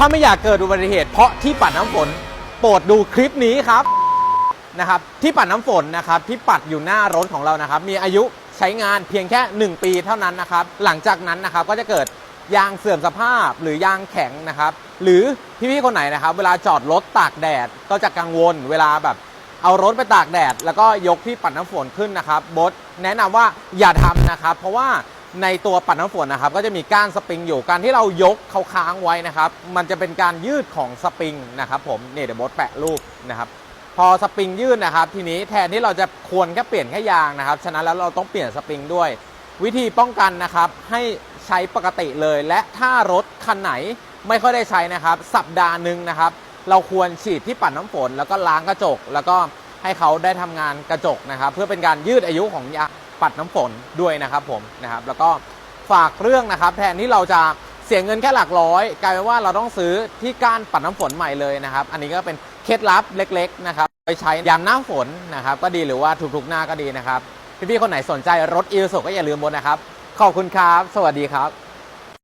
ถ้าไม่อยากเกิดอุบัติเหตุเพราะที่ปัดน้ำฝน โปรดดูคลิปนี้ครับนะครับที่ปัดน้ำฝนนะครับที่ปัดอยู่หน้ารถของเรานะครับ มีอายุใช้งานเพียงแค่ 1 ปีเท่านั้นนะครับ หลังจากนั้นนะครับก็จะเกิดยางเสื่อมสภาพหรือยางแข็งนะครับ หรือพี่ๆคนไหนนะครับ เวลาจอดรถตากแดดก็จะกังวลเวลาแบบ เอารถไปตากแดด แล้วก็ยกที่ปัดน้ำฝนขึ้นนะครับบดแนะนำว่าอย่าทำนะครับ เพราะว่า ในตัวปัดน้ำฝนนะครับ ก็จะมีก้านสปริงอยู่การที่เรายกเขาค้างไว้นะครับ มันจะเป็นการยืดของสปริงนะครับผมเนี่ยเดี๋ยวบดแปะรูปนะครับพอสปริงยืดนะครับ ทีนี้แทนที่เราจะควรแค่เปลี่ยนแค่ยางนะครับ ฉะนั้นแล้วเราต้องเปลี่ยนสปริงด้วย วิธีป้องกันนะครับให้ใช้ปกติเลย และถ้ารถคันไหนไม่ค่อยได้ใช้นะครับ สัปดาห์หนึ่งนะครับ เราควรฉีดที่ปัดน้ำฝน แล้วก็ล้างกระจก แล้วก็ให้เขาได้ทำงานกระจกนะครับ เพื่อเป็นการยืดอายุของยาง ปัดน้ำฝนด้วยนะครับผมนะครับแล้วก็ฝากเรื่องนะครับ แทนที่เราจะเสียเงินแค่หลักร้อย กลายเป็นว่าเราต้องซื้อที่ก้านปัดน้ำฝนใหม่เลยนะครับ อันนี้ก็เป็นเคล็ดลับเล็ก ๆ นะครับไปใช้ยามหน้าฝนนะครับ ก็ดีหรือว่าทุกๆหน้าก็ดีนะครับพี่ๆคนไหนสนใจรถอีซูก็อย่าลืมบนนะครับ ขอบคุณครับ สวัสดีครับ